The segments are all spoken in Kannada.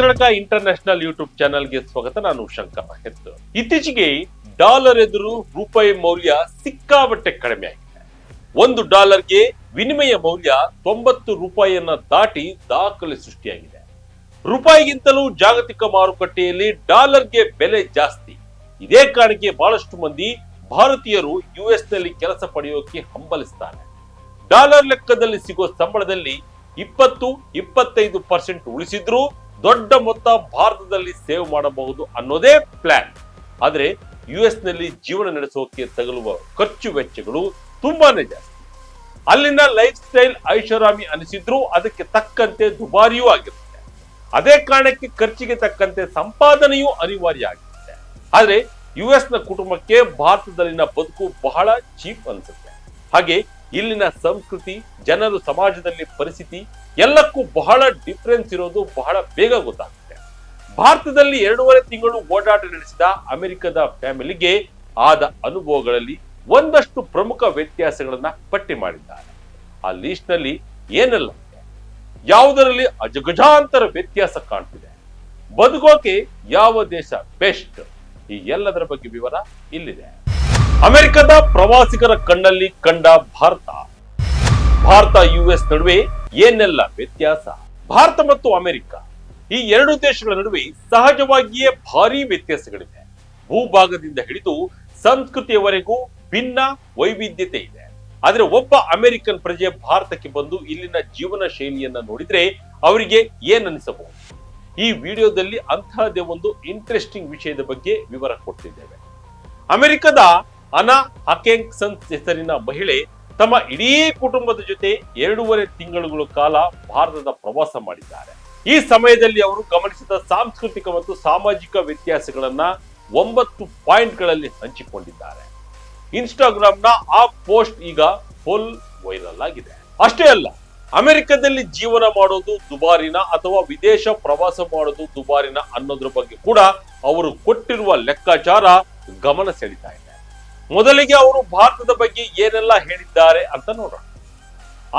ಕರ್ನಾಟಕ ಇಂಟರ್ನ್ಯಾಷನಲ್ ಯೂಟ್ಯೂಬ್ ಚಾನೆಲ್ಗೆ ಸ್ವಾಗತ. ನಾನು ಶಂಕರ್ ಹೆತ್ತು ಇತ್ತೀಚೆಗೆ ಡಾಲರ್ ಎದುರು ರೂಪಾಯಿ ಮೌಲ್ಯ ಸಿಕ್ಕಾಬಟ್ಟೆ ಕಡಿಮೆ ಆಗಿದೆ. ಒಂದು ಡಾಲರ್ಗೆ ವಿನಿಮಯ ಮೌಲ್ಯ ತೊಂಬತ್ತು ರೂಪಾಯಿಯನ್ನ ದಾಟಿ ದಾಖಲೆ ಸೃಷ್ಟಿಯಾಗಿದೆ. ರೂಪಾಯಿಗಿಂತಲೂ ಜಾಗತಿಕ ಮಾರುಕಟ್ಟೆಯಲ್ಲಿ ಡಾಲರ್ಗೆ ಬೆಲೆ ಜಾಸ್ತಿ. ಇದೇ ಕಾರಣಕ್ಕೆ ಬಹಳಷ್ಟು ಮಂದಿ ಭಾರತೀಯರು ಯುಎಸ್ನಲ್ಲಿ ಕೆಲಸ ಪಡೆಯೋಕೆ ಹಂಬಲಿಸ್ತಾರೆ. ಡಾಲರ್ ಲೆಕ್ಕದಲ್ಲಿ ಸಿಗೋ ಸಂಬಳದಲ್ಲಿ ಇಪ್ಪತ್ತು, ಇಪ್ಪತ್ತೈದು ಪರ್ಸೆಂಟ್ ಉಳಿಸಿದ್ರೂ ದೊಡ್ಡ ಮೊತ್ತ ಭಾರತದಲ್ಲಿ ಸೇವ್ ಮಾಡಬಹುದು ಅನ್ನೋದೇ ಪ್ಲಾನ್ ಆದರೆ ಯುಎಸ್ನಲ್ಲಿ ಜೀವನ ನಡೆಸೋಕೆ ತಗಲುವ ಖರ್ಚು ವೆಚ್ಚಗಳು ತುಂಬಾನೇ ಜಾಸ್ತಿ. ಅಲ್ಲಿನ ಲೈಫ್ ಸ್ಟೈಲ್ ಐಷಾರಾಮಿ ಅನಿಸಿದ್ರು ಅದಕ್ಕೆ ತಕ್ಕಂತೆ ದುಬಾರಿಯೂ ಆಗಿರುತ್ತೆ. ಅದೇ ಕಾರಣಕ್ಕೆ ಖರ್ಚಿಗೆ ತಕ್ಕಂತೆ ಸಂಪಾದನೆಯೂ ಅನಿವಾರ್ಯ ಆಗಿರುತ್ತೆ. ಆದರೆ ಯುಎಸ್ನ ಕುಟುಂಬಕ್ಕೆ ಭಾರತದಲ್ಲಿನ ಬದುಕು ಬಹಳ ಚೀಪ್ ಅನಿಸುತ್ತೆ. ಹಾಗೆ ಇಲ್ಲಿನ ಸಂಸ್ಕೃತಿ, ಜನರು ಸಮಾಜದಲ್ಲಿ ಪರಿಸ್ಥಿತಿ ಎಲ್ಲಕ್ಕೂ ಬಹಳ ಡಿಫರೆನ್ಸ್ ಇರೋದು ಬಹಳ ಬೇಗ ಗೊತ್ತಾಗುತ್ತೆ. ಭಾರತದಲ್ಲಿ ಎರಡೂವರೆ ತಿಂಗಳು ಓಡಾಟ ನಡೆಸಿದ ಅಮೆರಿಕದ ಫ್ಯಾಮಿಲಿಗೆ ಆದ ಅನುಭವಗಳಲ್ಲಿ ಒಂದಷ್ಟು ಪ್ರಮುಖ ವ್ಯತ್ಯಾಸಗಳನ್ನ ಪಟ್ಟಿ ಮಾಡಿದ್ದಾರೆ. ಆ ಲೀಸ್ಟ್ನಲ್ಲಿ ಏನೆಲ್ಲ, ಯಾವುದರಲ್ಲಿ ಅಜಗಜಾಂತರ ವ್ಯತ್ಯಾಸ ಕಾಣ್ತಿದೆ, ಬದುಕೋಕೆ ಯಾವ ದೇಶ ಬೆಸ್ಟ್ ಈ ಎಲ್ಲದರ ಬಗ್ಗೆ ವಿವರ ಇಲ್ಲಿದೆ. ಅಮೆರಿಕದ ಪ್ರವಾಸಿಗರ ಕಣ್ಣಲ್ಲಿ ಕಂಡ ಭಾರತ ಭಾರತ ಯುಎಸ್ ನಡುವೆ ಏನೆಲ್ಲ ವ್ಯತ್ಯಾಸ? ಭಾರತ ಮತ್ತು ಅಮೆರಿಕ ಈ ಎರಡು ದೇಶಗಳ ನಡುವೆ ಸಹಜವಾಗಿಯೇ ಭಾರಿ ವ್ಯತ್ಯಾಸಗಳಿವೆ. ಭೂಭಾಗದಿಂದ ಹಿಡಿದು ಸಂಸ್ಕೃತಿಯವರೆಗೂ ಭಿನ್ನ ವೈವಿಧ್ಯತೆ ಇದೆ. ಆದ್ರೆ ಒಬ್ಬ ಅಮೆರಿಕನ್ ಪ್ರಜೆ ಭಾರತಕ್ಕೆ ಬಂದು ಇಲ್ಲಿನ ಜೀವನ ಶೈಲಿಯನ್ನ ನೋಡಿದ್ರೆ ಅವರಿಗೆ ಏನ್ ಅನಿಸಬಹುದು ಈ ವಿಡಿಯೋದಲ್ಲಿ ಅಂತಹದೇ ಒಂದು ಇಂಟ್ರೆಸ್ಟಿಂಗ್ ವಿಷಯದ ಬಗ್ಗೆ ವಿವರ ಕೊಡ್ತಿದ್ದೇವೆ. ಅಮೆರಿಕದ ಅನಾ ಹಕೆಂಗ್ಸನ್ಸ್ ಹೆಸರಿನ ಮಹಿಳೆ ತಮ್ಮ ಇಡೀ ಕುಟುಂಬದ ಜೊತೆ ಎರಡೂವರೆ ತಿಂಗಳುಗಳ ಕಾಲ ಭಾರತದ ಪ್ರವಾಸ ಮಾಡಿದ್ದಾರೆ. ಈ ಸಮಯದಲ್ಲಿ ಅವರು ಗಮನಿಸಿದ ಸಾಂಸ್ಕೃತಿಕ ಮತ್ತು ಸಾಮಾಜಿಕ ವ್ಯತ್ಯಾಸಗಳನ್ನ ಒಂಬತ್ತು ಪಾಯಿಂಟ್ಗಳಲ್ಲಿ ಹಂಚಿಕೊಂಡಿದ್ದಾರೆ. ಇನ್ಸ್ಟಾಗ್ರಾಮ್ನ ಆ ಪೋಸ್ಟ್ ಈಗ ಫುಲ್ ವೈರಲ್ ಆಗಿದೆ. ಅಷ್ಟೇ ಅಲ್ಲ, ಅಮೆರಿಕದಲ್ಲಿ ಜೀವನ ಮಾಡೋದು ದುಬಾರಿನ ಅಥವಾ ವಿದೇಶ ಪ್ರವಾಸ ಮಾಡೋದು ದುಬಾರಿನ ಅನ್ನೋದ್ರ ಬಗ್ಗೆ ಕೂಡ ಅವರು ಕೊಟ್ಟಿರುವ ಲೆಕ್ಕಾಚಾರ ಗಮನ ಸೆಳೀತಾ ಮೊದಲಿಗೆ ಅವರು ಭಾರತದ ಬಗ್ಗೆ ಏನೆಲ್ಲ ಹೇಳಿದ್ದಾರೆ ಅಂತ ನೋಡೋಣ.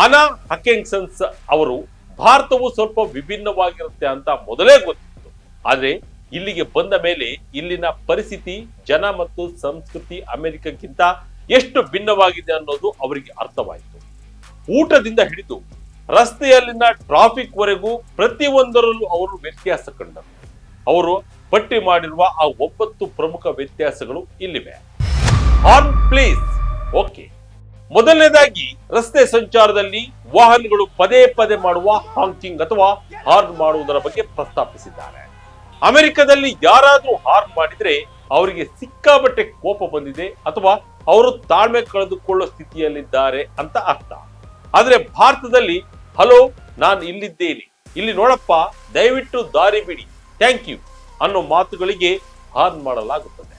ಅನಾ ಹಕೆಂಗ್ಸನ್ಸ್ ಅವರು ಭಾರತವು ಸ್ವಲ್ಪ ವಿಭಿನ್ನವಾಗಿರುತ್ತೆ ಅಂತ ಮೊದಲೇ ಗೊತ್ತಿತ್ತು. ಆದ್ರೆ ಇಲ್ಲಿಗೆ ಬಂದ ಮೇಲೆ ಇಲ್ಲಿನ ಪರಿಸ್ಥಿತಿ, ಜನ ಮತ್ತು ಸಂಸ್ಕೃತಿ ಅಮೆರಿಕಕ್ಕಿಂತ ಎಷ್ಟು ಭಿನ್ನವಾಗಿದೆ ಅನ್ನೋದು ಅವರಿಗೆ ಅರ್ಥವಾಯಿತು. ಊಟದಿಂದ ಹಿಡಿದು ರಸ್ತೆಯಲ್ಲಿನ ಟ್ರಾಫಿಕ್ ವರೆಗೂ ಪ್ರತಿಯೊಂದರಲ್ಲೂ ಅವರು ವ್ಯತ್ಯಾಸ ಕಂಡರು. ಅವರು ಪಟ್ಟಿ ಮಾಡಿರುವ ಆ ಒಂಬತ್ತು ಪ್ರಮುಖ ವ್ಯತ್ಯಾಸಗಳು ಇಲ್ಲಿವೆ. Horn please. ಓಕೆ. ಮೊದಲನೇದಾಗಿ, ರಸ್ತೆ ಸಂಚಾರದಲ್ಲಿ ವಾಹನಗಳು ಪದೇ ಪದೇ ಮಾಡುವ ಹಾಂಕಿಂಗ್ ಅಥವಾ ಹಾರ್ನ್ ಮಾಡುವುದರ ಬಗ್ಗೆ ಪ್ರಸ್ತಾಪಿಸಿದ್ದಾರೆ. ಅಮೆರಿಕದಲ್ಲಿ ಯಾರಾದರೂ ಹಾರ್ನ್ ಮಾಡಿದ್ರೆ ಅವರಿಗೆ ಸಿಕ್ಕಾಬಟ್ಟೆ ಕೋಪ ಬಂದಿದೆ ಅಥವಾ ಅವರು ತಾಳ್ಮೆ ಕಳೆದುಕೊಳ್ಳೋ ಸ್ಥಿತಿಯಲ್ಲಿದ್ದಾರೆ ಅಂತ ಅರ್ಥ. ಆದ್ರೆ ಭಾರತದಲ್ಲಿ, ಹಲೋ, ನಾನು ಇಲ್ಲಿದ್ದೇನೆ. ಇಲ್ಲಿ ನೋಡಪ್ಪ, ದಯವಿಟ್ಟು ದಾರಿ ಬಿಡಿ. ಥ್ಯಾಂಕ್ ಯು ಅನ್ನೋ ಮಾತುಗಳಿಗೆ ಹಾರ್ನ್ ಮಾಡಲಾಗುತ್ತದೆ.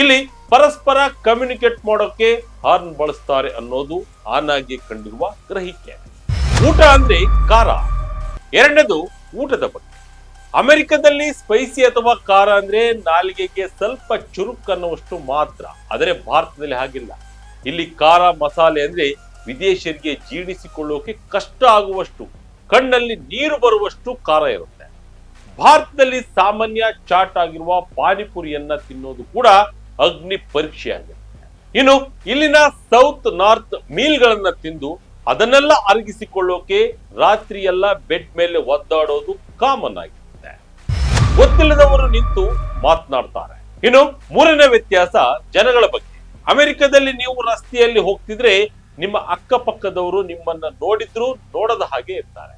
ಇಲ್ಲಿ ಪರಸ್ಪರ ಕಮ್ಯುನಿಕೇಟ್ ಮಾಡೋಕೆ ಹಾರ್ನ್ ಬಳಸ್ತಾರೆ ಅನ್ನೋದು ಆನಾಗಿ ಕಂಡಿರುವ ಗ್ರಹಿಕೆ. ಊಟ ಅಂದ್ರೆ ಖಾರ. ಎರಡನೇದು ಊಟದ ಬಗ್ಗೆ. ಅಮೆರಿಕದಲ್ಲಿ ಸ್ಪೈಸಿ ಅಥವಾ ಖಾರ ಅಂದ್ರೆ ನಾಲಿಗೆಗೆ ಸ್ವಲ್ಪ ಚುರುಕ್ ಅನ್ನುವಷ್ಟು ಮಾತ್ರ, ಆದರೆ ಭಾರತದಲ್ಲಿ ಹಾಗಿಲ್ಲ. ಇಲ್ಲಿ ಖಾರ ಮಸಾಲೆ ಅಂದ್ರೆ ವಿದೇಶಿಯರಿಗೆ ಜೀರ್ಣಿಸಿಕೊಳ್ಳೋಕೆ ಕಷ್ಟ ಆಗುವಷ್ಟು, ಕಣ್ಣಲ್ಲಿ ನೀರು ಬರುವಷ್ಟು ಖಾರ ಇರುತ್ತೆ. ಭಾರತದಲ್ಲಿ ಸಾಮಾನ್ಯ ಚಾಟ್ ಆಗಿರುವ ಪಾನಿಪುರಿಯನ್ನ ತಿನ್ನೋದು ಕೂಡ ಅಗ್ನಿ ಪರೀಕ್ಷೆಯಾಗಿದೆ. ಇನ್ನು ಇಲ್ಲಿನ ಸೌತ್ ನಾರ್ತ್ ಮೀಲ್ಗಳನ್ನ ತಿಂದು ಅದನ್ನೆಲ್ಲ ಅರಗಿಸಿಕೊಳ್ಳೋಕೆ ರಾತ್ರಿ ಎಲ್ಲ ಬೆಡ್ ಮೇಲೆ ಒದ್ದಾಡೋದು ಕಾಮನ್ ಆಗಿರುತ್ತೆ ಗೊತ್ತಿಲ್ಲದವರು ನಿಂತು ಮಾತನಾಡ್ತಾರೆ. ಇನ್ನು ಮೂರನೇ ವ್ಯತ್ಯಾಸ ಜನಗಳ ಬಗ್ಗೆ. ಅಮೆರಿಕದಲ್ಲಿ ನೀವು ರಸ್ತೆಯಲ್ಲಿ ಹೋಗ್ತಿದ್ರೆ ನಿಮ್ಮ ಅಕ್ಕಪಕ್ಕದವರು ನಿಮ್ಮನ್ನ ನೋಡಿದ್ರು ನೋಡದ ಹಾಗೆ ಇರ್ತಾರೆ.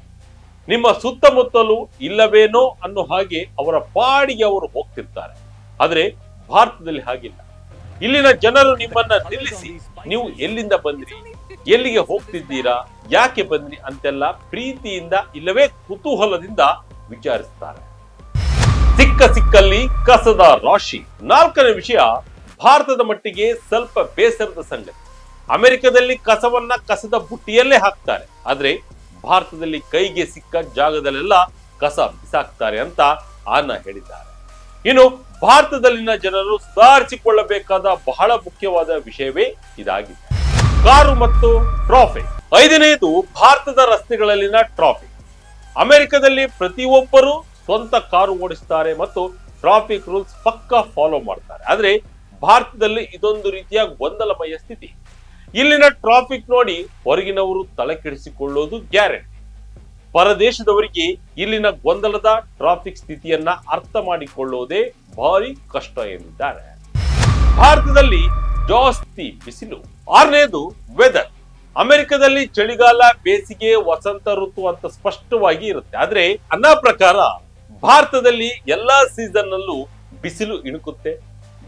ನಿಮ್ಮ ಸುತ್ತಮುತ್ತಲು ಇಲ್ಲವೇನೋ ಅನ್ನೋ ಹಾಗೆ ಅವರ ಪಾಡಿಗೆ ಅವರು ಹೋಗ್ತಿರ್ತಾರೆ. ಆದ್ರೆ ಭಾರತದಲ್ಲಿ ಹಾಗಿಲ್ಲ. ಇಲ್ಲಿನ ಜನರು ನಿಮ್ಮನ್ನ ನಿಲ್ಲಿಸಿ. ನೀವು ಎಲ್ಲಿಂದ ಬಂದ್ರಿ? ಎಲ್ಲಿಗೆ ಹೋಗ್ತಿದ್ದೀರಾ? ಯಾಕೆ ಬಂದ್ರಿ ಅಂತೆಲ್ಲ ಪ್ರೀತಿಯಿಂದ ಇಲ್ಲವೇ ಕುತೂಹಲದಿಂದ ವಿಚಾರಿಸ್ತಾರೆ. ಸಿಕ್ಕ ಸಿಕ್ಕಲ್ಲಿ ಕಸದ ರಾಶಿ. ನಾಲ್ಕನೇ ವಿಷಯ, ಭಾರತದ ಮಟ್ಟಿಗೆ ಸ್ವಲ್ಪ ಬೇಸರದ ಸಂಗತಿ. ಅಮೆರಿಕದಲ್ಲಿ ಕಸವನ್ನ ಕಸದ ಬುಟ್ಟಿಯಲ್ಲೇ ಹಾಕ್ತಾರೆ. ಆದ್ರೆ ಭಾರತದಲ್ಲಿ ಕೈಗೆ ಸಿಕ್ಕ ಜಾಗದಲ್ಲೆಲ್ಲ ಕಸ ಬಿಸಾಕ್ತಾರೆ ಅಂತ ಆನ ಹೇಳಿದ್ದಾರೆ. ಇನ್ನು ಭಾರತದಲ್ಲಿನ ಜನರು ಸುಧಾರಿಸಿಕೊಳ್ಳಬೇಕಾದ ಬಹಳ ಮುಖ್ಯವಾದ ವಿಷಯವೇ ಇದಾಗಿದೆ. ಕಾರು ಮತ್ತು ಟ್ರಾಫಿಕ್ ಐದನೆಯದು ಭಾರತದ ರಸ್ತೆಗಳಲ್ಲಿನ ಟ್ರಾಫಿಕ್ ಅಮೆರಿಕದಲ್ಲಿ ಪ್ರತಿಯೊಬ್ಬರು ಸ್ವಂತ ಕಾರು ಓಡಿಸ್ತಾರೆ ಮತ್ತು ಟ್ರಾಫಿಕ್ ರೂಲ್ಸ್ ಪಕ್ಕಾ ಫಾಲೋ ಮಾಡ್ತಾರೆ. ಆದ್ರೆ ಭಾರತದಲ್ಲಿ ಇದೊಂದು ರೀತಿಯ ಗೊಂದಲಮಯ ಸ್ಥಿತಿ. ಇಲ್ಲಿನ ಟ್ರಾಫಿಕ್ ನೋಡಿ ಹೊರಗಿನವರು ತಲೆ ಕೆಡಿಸಿಕೊಳ್ಳೋದು ಗ್ಯಾರಂಟಿ. ಪರದೇಶದವರಿಗೆ ಇಲ್ಲಿನ ಗೊಂದಲದ ಟ್ರಾಫಿಕ್ ಸ್ಥಿತಿಯನ್ನ ಅರ್ಥ ಮಾಡಿಕೊಳ್ಳುವುದೇ ಭಾರಿ ಕಷ್ಟ ಎಂದಿದ್ದಾರೆ. ಭಾರತದಲ್ಲಿ ಜಾಸ್ತಿ ಬಿಸಿಲು. ಆರನೇದು ವೆದರ್ ಅಮೆರಿಕದಲ್ಲಿ ಚಳಿಗಾಲ ಬೇಸಿಗೆ ವಸಂತ ಋತು ಅಂತ ಸ್ಪಷ್ಟವಾಗಿ ಇರುತ್ತೆ. ಆದ್ರೆ ಅನ್ನ ಪ್ರಕಾರ ಭಾರತದಲ್ಲಿ ಎಲ್ಲಾ ಸೀಸನ್ ನಲ್ಲೂ ಬಿಸಿಲು ಇಣುಕುತ್ತೆ.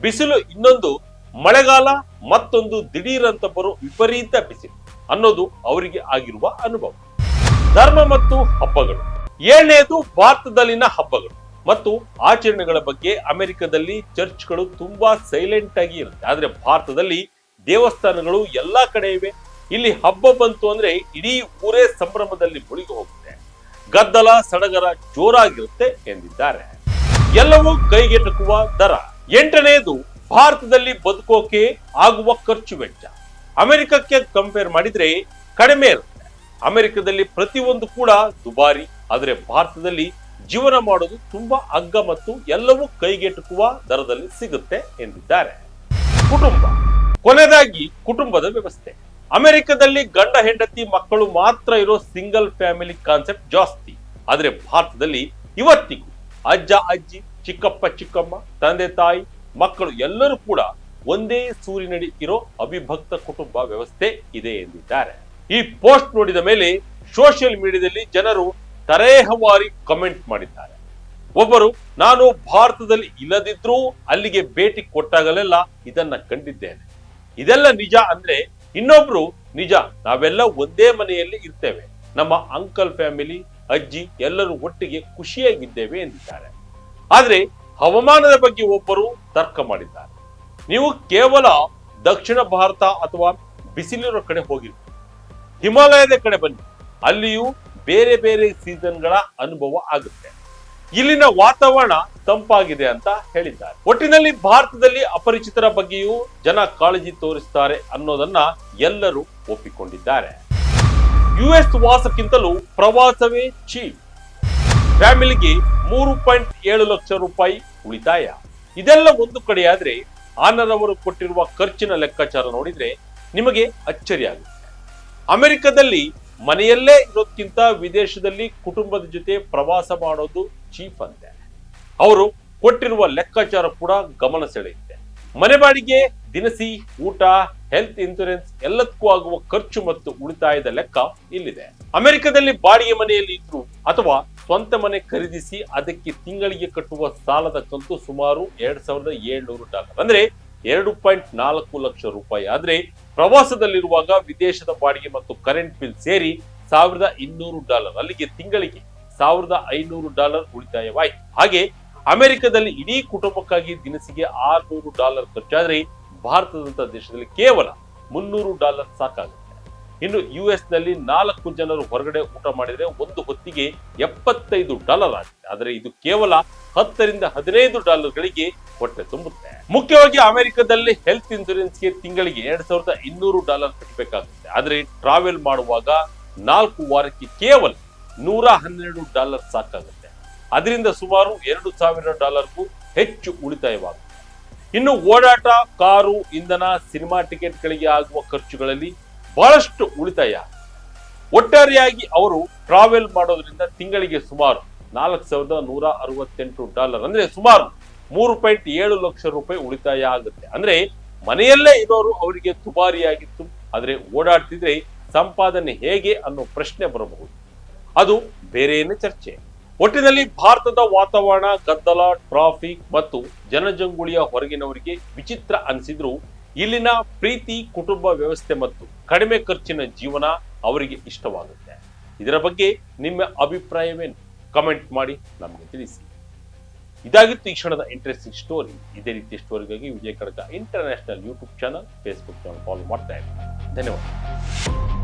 ಬಿಸಿಲು ಇನ್ನೊಂದು ಮಳೆಗಾಲ, ಮತ್ತೊಂದು ದಿಢೀರಂತ ಬರೋ ವಿಪರೀತ ಬಿಸಿಲು ಅನ್ನೋದು ಅವರಿಗೆ ಆಗಿರುವ ಅನುಭವ. ಧರ್ಮ ಮತ್ತು ಹಬ್ಬಗಳು. ಏಳನೇದು ಭಾರತದಲ್ಲಿನ ಹಬ್ಬಗಳು. ಮತ್ತು ಆಚರಣೆಗಳ ಬಗ್ಗೆ ಅಮೆರಿಕದಲ್ಲಿ ಚರ್ಚ್ಗಳು ತುಂಬಾ ಸೈಲೆಂಟ್ ಆಗಿ ಇರುತ್ತೆ. ಆದ್ರೆ ಭಾರತದಲ್ಲಿ ದೇವಸ್ಥಾನಗಳು ಎಲ್ಲಾ ಕಡೆ ಇವೆ. ಇಲ್ಲಿ ಹಬ್ಬ ಬಂತು ಅಂದ್ರೆ ಇಡೀ ಊರೇ ಸಂಭ್ರಮದಲ್ಲಿ ಮುಳುಗಿ ಹೋಗುತ್ತೆ. ಗದ್ದಲ, ಸಡಗರ ಜೋರಾಗಿರುತ್ತೆ ಎಂದಿದ್ದಾರೆ. ಎಲ್ಲವೂ ಕೈಗೆಟಕುವ ದರ. ಎಂಟನೆಯದು ಭಾರತದಲ್ಲಿ ಬದುಕೋಕೆ ಆಗುವ ಖರ್ಚು ವೆಚ್ಚ. ಅಮೆರಿಕಕ್ಕೆ ಕಂಪೇರ್ ಮಾಡಿದ್ರೆ ಕಡಿಮೆ ಇರುತ್ತೆ ಅಮೆರಿಕದಲ್ಲಿ ಪ್ರತಿಯೊಂದು ಕೂಡ ದುಬಾರಿ. ಆದರೆ ಭಾರತದಲ್ಲಿ ಜೀವನ ಮಾಡೋದು ತುಂಬಾ ಅಗ್ಗ ಮತ್ತು ಎಲ್ಲವೂ ಕೈಗೆಟುಕುವ ದರದಲ್ಲಿ ಸಿಗುತ್ತೆ ಎಂದಿದ್ದಾರೆ. ಕುಟುಂಬ. ಕೊನೆಯದಾಗಿ ಕುಟುಂಬದ ವ್ಯವಸ್ಥೆ. ಅಮೆರಿಕದಲ್ಲಿ ಗಂಡ, ಹೆಂಡತಿ, ಮಕ್ಕಳು ಮಾತ್ರ ಇರೋ ಸಿಂಗಲ್ ಫ್ಯಾಮಿಲಿ ಕಾನ್ಸೆಪ್ಟ್ ಜಾಸ್ತಿ. ಆದರೆ ಭಾರತದಲ್ಲಿ ಇವತ್ತಿಗೂ ಅಜ್ಜ, ಅಜ್ಜಿ, ಚಿಕ್ಕಪ್ಪ, ಚಿಕ್ಕಮ್ಮ, ತಂದೆ, ತಾಯಿ, ಮಕ್ಕಳು ಎಲ್ಲರೂ ಕೂಡ ಒಂದೇ ಸೂರಿನಡಿ ಇರೋ ಅವಿಭಕ್ತ ಕುಟುಂಬ ವ್ಯವಸ್ಥೆ ಇದೆ ಎಂದಿದ್ದಾರೆ. ಈ ಪೋಸ್ಟ್ ನೋಡಿದ ಮೇಲೆ ಸೋಷಿಯಲ್ ಮೀಡಿಯಾದಲ್ಲಿ ಜನರು ತರೇಹವಾರಿ ಕಮೆಂಟ್ ಮಾಡಿದ್ದಾರೆ. ಒಬ್ಬರು, ನಾನು ಭಾರತದಲ್ಲಿ ಇಲ್ಲದಿದ್ರೂ ಅಲ್ಲಿಗೆ ಭೇಟಿ ಕೊಟ್ಟಾಗಲೆಲ್ಲ ಇದನ್ನ ಕಂಡಿದ್ದೇನೆ. ಇದೆಲ್ಲ ನಿಜ ಅಂದ್ರೆ ಇನ್ನೊಬ್ರು, ನಿಜ, ನಾವೆಲ್ಲ ಒಂದೇ ಮನೆಯಲ್ಲಿ ಇರ್ತೇವೆ. ನಮ್ಮ ಅಂಕಲ್ ಫ್ಯಾಮಿಲಿ ಅಜ್ಜಿ ಎಲ್ಲರೂ ಒಟ್ಟಿಗೆ ಖುಷಿಯಾಗಿದ್ದೇವೆ ಎಂದಿದ್ದಾರೆ. ಆದ್ರೆ ಹವಾಮಾನದ ಬಗ್ಗೆ ಒಬ್ಬರು ತರ್ಕ ಮಾಡಿದ್ದಾರೆ. ನೀವು ಕೇವಲ ದಕ್ಷಿಣ ಭಾರತ ಅಥವಾ ಬಿಸಿಲಿರೋ ಕಡೆ ಹೋಗಿರಿ ಹಿಮಾಲಯದ ಕಡೆ ಬನ್ನಿ. ಅಲ್ಲಿಯೂ ಬೇರೆ ಬೇರೆ ಸೀಸನ್ಗಳ ಅನುಭವ ಆಗುತ್ತೆ. ಇಲ್ಲಿನ ವಾತಾವರಣ ತಂಪಾಗಿದೆ ಅಂತ ಹೇಳಿದ್ದಾರೆ. ಒಟ್ಟಿನಲ್ಲಿ ಭಾರತದಲ್ಲಿ ಅಪರಿಚಿತರ ಬಗ್ಗೆಯೂ ಜನ ಕಾಳಜಿ ತೋರಿಸ್ತಾರೆ ಅನ್ನೋದನ್ನ ಎಲ್ಲರೂ ಒಪ್ಪಿಕೊಂಡಿದ್ದಾರೆ. ಯುಎಸ್ ವಾಸಕ್ಕಿಂತಲೂ ಪ್ರವಾಸವೇ ಚೀಪ್. ಫ್ಯಾಮಿಲಿಗೆ ಮೂರು ಪಾಯಿಂಟ್ ಏಳು ಲಕ್ಷ ರೂಪಾಯಿ ಉಳಿತಾಯ. ಇದೆಲ್ಲ ಒಂದು ಕಡೆಯಾದ್ರೆ ಆನರ್ ಅವರು ಕೊಟ್ಟಿರುವ ಖರ್ಚಿನ ಲೆಕ್ಕಾಚಾರ ನೋಡಿದ್ರೆ ನಿಮಗೆ ಅಚ್ಚರಿ ಆಗುತ್ತೆ ಅಮೆರಿಕದಲ್ಲಿ ಮನೆಯಲ್ಲೇ ಇರೋದ್ಕಿಂತ ವಿದೇಶದಲ್ಲಿ ಕುಟುಂಬದ ಜೊತೆ ಪ್ರವಾಸ ಮಾಡೋದು ಚೀಪ್ ಅಂತೆ. ಅವರು ಕೊಟ್ಟಿರುವ ಲೆಕ್ಕಾಚಾರ ಕೂಡ ಗಮನ ಸೆಳೆಯುತ್ತೆ. ಮನೆ ಬಾಡಿಗೆ, ದಿನಸಿ, ಊಟ ಹೆಲ್ತ್ ಇನ್ಸೂರೆನ್ಸ್ ಎಲ್ಲದಕ್ಕೂ ಆಗುವ ಖರ್ಚು ಮತ್ತು ಉಳಿತಾಯದ ಲೆಕ್ಕ ಇಲ್ಲಿದೆ. ಅಮೆರಿಕದಲ್ಲಿ ಬಾಡಿಗೆ ಮನೆಯಲ್ಲಿ ಇದ್ರು ಅಥವಾ ಸ್ವಂತ ಮನೆ ಖರೀದಿಸಿ ಅದಕ್ಕೆ ತಿಂಗಳಿಗೆ ಕಟ್ಟುವ ಸಾಲದ ಕಂತು ಸುಮಾರು ಎರಡ್ ಸಾವಿರದ ಏಳ್ನೂರು ಡಾಲರ್. ಅಂದ್ರೆ ಎರಡು ಪಾಯಿಂಟ್ ನಾಲ್ಕು ಲಕ್ಷ ರೂಪಾಯಿ. ಆದ್ರೆ ಪ್ರವಾಸದಲ್ಲಿರುವಾಗ ವಿದೇಶದ ಬಾಡಿಗೆ ಮತ್ತು ಕರೆಂಟ್ ಬಿಲ್ ಸೇರಿ ಸಾವಿರದ ಇನ್ನೂರು ಡಾಲರ್. ಅಲ್ಲಿಗೆ ತಿಂಗಳಿಗೆ ಸಾವಿರದ ಐನೂರು ಡಾಲರ್ ಉಳಿತಾಯವಾಯಿತು. ಹಾಗೆ ಅಮೆರಿಕದಲ್ಲಿ ಇಡೀ ಕುಟುಂಬಕ್ಕಾಗಿ ದಿನಸಿಗೆ ಆರ್ನೂರು ಡಾಲರ್ ಖರ್ಚಾದ್ರೆ ಭಾರತದಂತಹ ದೇಶದಲ್ಲಿ ಕೇವಲ ಮುನ್ನೂರು ಡಾಲರ್ ಸಾಕಾಗುತ್ತೆ. ಇನ್ನು ಯು ಎಸ್ನಲ್ಲಿ ನಾಲ್ಕು ಜನರು ಹೊರಗಡೆ ಊಟ ಮಾಡಿದರೆ ಒಂದು ಹೊತ್ತಿಗೆ ಎಪ್ಪತ್ತೈದು ಡಾಲರ್ ಆಗುತ್ತೆ. ಆದರೆ ಇದು ಕೇವಲ ಹತ್ತರಿಂದ ಹದಿನೈದು ಡಾಲರ್ಗಳಿಗೆ ಹೊಟ್ಟೆ ತುಂಬುತ್ತೆ. ಮುಖ್ಯವಾಗಿ ಅಮೆರಿಕದಲ್ಲಿ ಹೆಲ್ತ್ ಇನ್ಸೂರೆನ್ಸ್ಗೆ ತಿಂಗಳಿಗೆ ಎರಡ್ ಸಾವಿರದ ಇನ್ನೂರು ಡಾಲರ್ ಕಟ್ಟಬೇಕಾಗುತ್ತೆ. ಆದರೆ ಟ್ರಾವೆಲ್ ಮಾಡುವಾಗ ನಾಲ್ಕು ವಾರಕ್ಕೆ ಕೇವಲ ನೂರ ಹನ್ನೆರಡು ಡಾಲರ್ ಸಾಕಾಗುತ್ತೆ. ಅದರಿಂದ ಸುಮಾರು ಎರಡು ಸಾವಿರ ಡಾಲರ್ಗೂ ಹೆಚ್ಚು ಉಳಿತಾಯವಾಗುತ್ತೆ. ಇನ್ನು ಓಡಾಟ, ಕಾರು, ಇಂಧನ, ಸಿನಿಮಾ ಟಿಕೆಟ್ಗಳಿಗೆ ಆಗುವ ಖರ್ಚುಗಳಲ್ಲಿ ಬಹಳಷ್ಟು ಉಳಿತಾಯ. ಒಟ್ಟಾರೆಯಾಗಿ ಅವರು ಟ್ರಾವೆಲ್ ಮಾಡೋದ್ರಿಂದ ತಿಂಗಳಿಗೆ ಸುಮಾರು ನಾಲ್ಕು ಸಾವಿರದ ನೂರ ಅರವತ್ತೆಂಟು ಡಾಲರ್ ಅಂದ್ರೆ ಸುಮಾರು ಮೂರು ಪಾಯಿಂಟ್ ಏಳು ಲಕ್ಷ ರೂಪಾಯಿ ಉಳಿತಾಯ ಆಗುತ್ತೆ. ಅಂದ್ರೆ ಮನೆಯಲ್ಲೇ ಇರೋರು ಅವರಿಗೆ ದುಬಾರಿಯಾಗಿತ್ತು ಆದ್ರೆ ಓಡಾಡ್ತಿದ್ರೆ ಸಂಪಾದನೆ ಹೇಗೆ ಅನ್ನೋ ಪ್ರಶ್ನೆ ಬರಬಹುದು. ಅದು ಬೇರೆಯೇ ಚರ್ಚೆ. ಒಟ್ಟಿನಲ್ಲಿ ಭಾರತದ ವಾತಾವರಣ, ಗದ್ದಲ ಟ್ರಾಫಿಕ್ ಮತ್ತು ಜನಜಂಗುಳಿಯ ಹೊರಗಿನವರಿಗೆ ವಿಚಿತ್ರ ಅನಿಸಿದ್ರು ಇಲ್ಲಿನ ಪ್ರೀತಿ, ಕುಟುಂಬ ವ್ಯವಸ್ಥೆ ಮತ್ತು ಕಡಿಮೆ ಖರ್ಚಿನ ಜೀವನ ಅವರಿಗೆ ಇಷ್ಟವಾಗುತ್ತೆ. ಇದರ ಬಗ್ಗೆ ನಿಮ್ಮ ಅಭಿಪ್ರಾಯವೇನು? ಕಮೆಂಟ್ ಮಾಡಿ, ನಮಗೆ ತಿಳಿಸಿ. ಇದಾಗಿತ್ತು ಈ ಕ್ಷಣದ ಇಂಟ್ರೆಸ್ಟಿಂಗ್ ಸ್ಟೋರಿ ಇದೇ ರೀತಿಯ ಸ್ಟೋರಿಗಾಗಿ Vijay Kadak international YouTube channel Facebook channel follow ಮಾಡ್ತಾ ಇದ್ದೀನಿ ಧನ್ಯವಾದ.